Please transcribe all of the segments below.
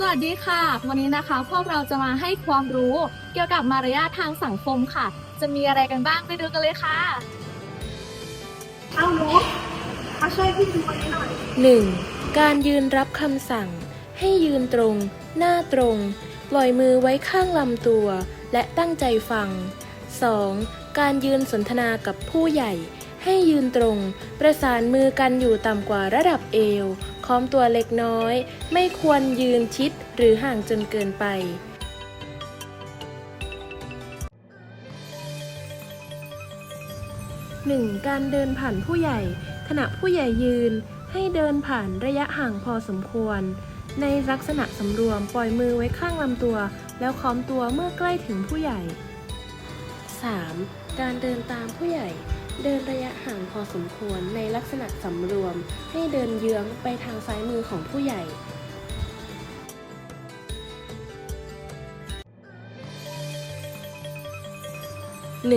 สวัสดีค่ะ วันนี้นะคะพวกเราจะมาให้ความรู้เกี่ยวกับมารยาททางสังคมค่ะ จะมีอะไรกันบ้างไปดูกันเลยค่ะ เอาหนูมาช่วยพี่ดูคนนี้หน่อย 1. การยืนรับคำสั่ง ให้ยืนตรง หน้าตรง ปล่อยมือไว้ข้างลำตัว และตั้งใจฟัง 2. การยืนสนทนากับผู้ใหญ่ ให้ยืนตรง ประสานมือกันอยู่ต่ำกว่าระดับเอว ค้อมตัวเล็กน้อย ไม่ควรยืนชิดหรือห่างจนเกินไป 1. การเดินผ่านผู้ใหญ่ ขณะผู้ใหญ่ยืน ให้เดินผ่านระยะห่างพอสมควร ในลักษณะสำรวมปล่อยมือไว้ข้างลำตัว แล้วค้อมตัวเมื่อใกล้ถึงผู้ใหญ่ 3. การเดินตามผู้ใหญ่ เดินระยะห่างพอสมควรในลักษณะสำรวม ให้เดินเยื้องไปทางซ้ายมือของผู้ใหญ่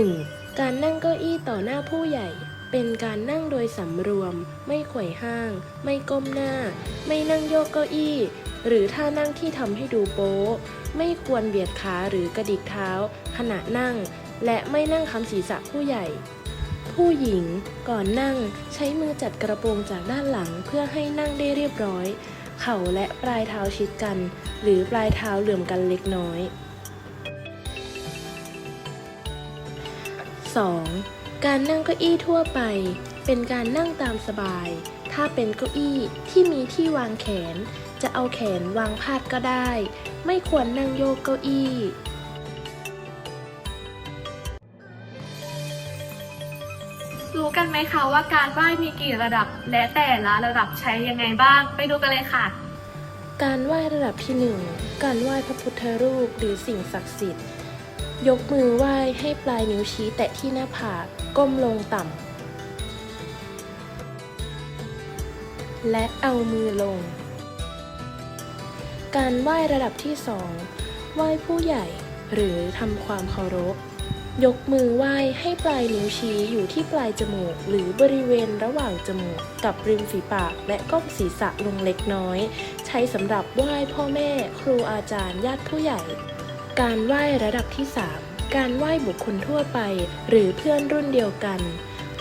1. การนั่งเก้าอี้ต่อหน้าผู้ใหญ่ เป็นการนั่งโดยสำรวม ไม่ไขว่ห้าง ไม่ก้มหน้า ไม่นั่งโยกเก้าอี้ หรือท่านั่งที่ทำให้ดูโป๊ะไม่ควรเบียดขาหรือกระดิกเท้า ขณะนั่ง และไม่นั่งคำศีรษะผู้ใหญ่ ผู้หญิงก่อนนั่งใช้มือจัดกระโปรงจากด้านหลังเพื่อให้นั่งได้เรียบร้อย เข่าและปลายเท้าชิดกัน หรือปลายเท้าเหลื่อมกันเล็กน้อย 2. การนั่งเก้าอี้ทั่วไป เป็นการนั่งตามสบาย ถ้าเป็นเก้าอี้ที่มีที่วางแขน จะเอาแขนวางพาดก็ได้ ไม่ควรนั่งโยกเก้าอี้ รู้กันไหมคะว่าการไหว้มีกี่ระดับ และแต่ละระดับใช้ยังไงบ้าง ไปดูกันเลยค่ะ การไหว้ระดับที่หนึ่งการไหว้พระพุทธรูปหรือสิ่งศักดิ์สิทธิ์ ยกมือไหว้ให้ปลายนิ้วชี้แตะที่หน้าผากก้มลงต่ำและเอามือลง การไหว้ระดับที่สองไหว้ผู้ใหญ่หรือทำความเคารพ ยกมือไหว้ให้ปลายนิ้วชี้อยู่ที่ปลายจมูก หรือบริเวณระหว่างจมูก กับริมฝีปากและก้มศีรษะลงเล็กน้อย ใช้สำหรับไหว้พ่อแม่ ครูอาจารย์ญาติผู้ใหญ่ การไหว้ระดับที่ 3 การไหว้บุคคลทั่วไป หรือเพื่อนรุ่นเดียวกัน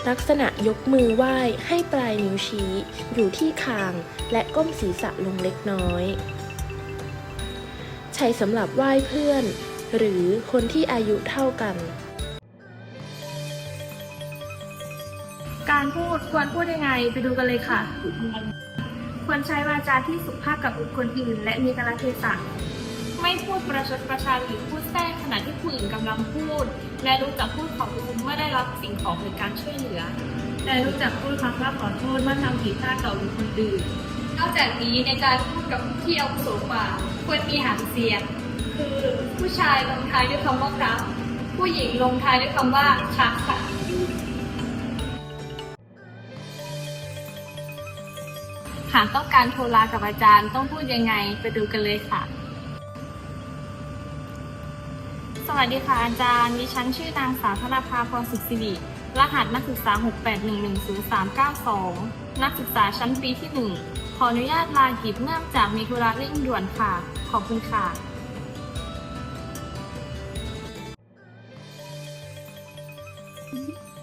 ลักษณะยกมือไหว้ให้ปลายนิ้วชี้ อยู่ที่คาง และก้มศีรษะลงเล็กน้อย ใช้สำหรับไหว้เพื่อน หรือคนที่อายุเท่ากัน การพูดควรพูดยังไงไปดูกันเลยค่ะ ควรใช้วาจาที่สุภาพกับบุคคลอื่น และมีกาลเทศะไม่พูดประชดประชันหรือพูดแทรกขณะที่ผู้อื่นกำลังพูด และรู้จักพูดขอบคุณเมื่อได้รับสิ่งของหรือการช่วยเหลือ และรู้จักพูดคำว่าขอโทษเมื่อทำผิดพลาดต่อบุคคลอื่นนอกจากนี้ในการพูดกับผู้ที่อาวุโสกว่าควรมีหางเสียง คือผู้ชายลงท้ายด้วยคำว่าครับ ผู้หญิงลงท้ายด้วยคำว่าค่ะค่ะ หากต้องการโทรลากับอาจารย์ต้องพูดยังไงไปดูกันเลยค่ะ สวัสดีค่ะอาจารย์ดิฉันชื่อนางสาวธนภาพรสุขสิริรหัสนักศึกษา 681109392 นักศึกษาชั้นปีที่ 1 ขออนุญาตลากิจเนื่องจากมีธุระเร่งด่วนค่ะ ขอบคุณค่ะ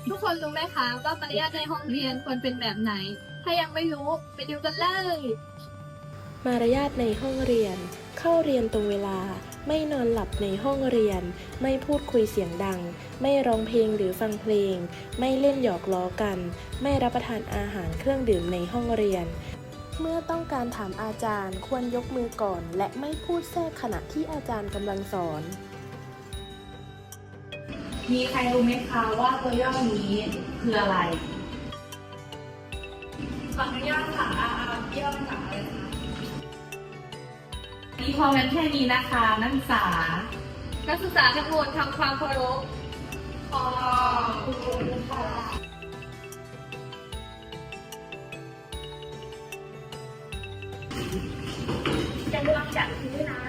ทุกคนรู้ไหมคะว่ามารยาทในห้องเรียนควรเป็นแบบไหน ถ้ายังไม่รู้ไปดูกันเลย มารยาทในห้องเรียน เข้าเรียนตรงเวลา ไม่นอนหลับในห้องเรียน ไม่พูดคุยเสียงดัง ไม่ร้องเพลงหรือฟังเพลง ไม่เล่นหยอกล้อกัน ไม่รับประทานอาหารเครื่องดื่มในห้องเรียน เมื่อต้องการถามอาจารย์ควรยกมือก่อน และไม่พูดแทรกขณะที่อาจารย์กำลังสอน มีใครรู้ไหมคะว่าตัวย่อนี้คืออะไร ขออนุญาตค่ะอาอาย่อมาจากอะไรคะมีพอกันแค่นี้นะคะนักศึกษา นักศึกษาทั้งหมดทำความเคารพขอบคุณค่ะจะเลือกจากที่นะ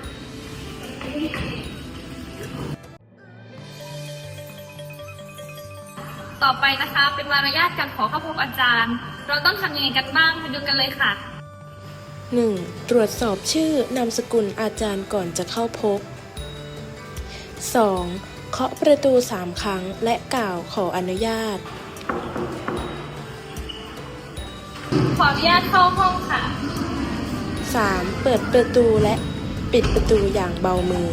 ต่อไปนะคะ เป็นมารยาทการขอเข้าพบอาจารย์ เราต้องทำยังไงกันบ้างไปดูกันเลยค่ะ 1. ตรวจสอบชื่อนามสกุลอาจารย์ก่อนจะเข้าพบ 2. เคาะประตูสามครั้งและกล่าวขออนุญาต ขออนุญาตเข้าห้องค่ะ 3. เปิดประตูและปิดประตูอย่างเบามือ